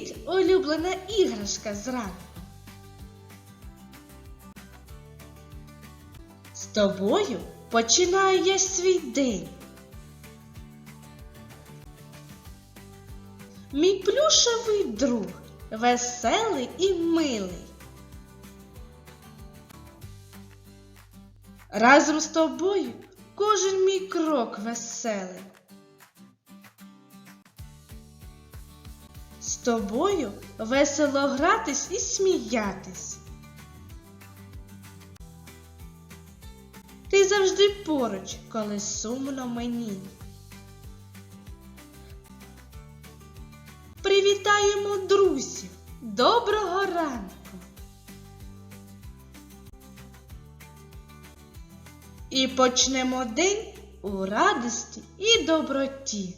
Привіт, улюблена іграшка зранку. З тобою починаю я свій день. Мій плюшевий друг, веселий і милий. Разом з тобою кожен мій крок веселий. З тобою весело гратись і сміятись. Ти завжди поруч, коли сумно мені. Привітаємо друзів! Доброго ранку! І почнемо день у радості і доброті.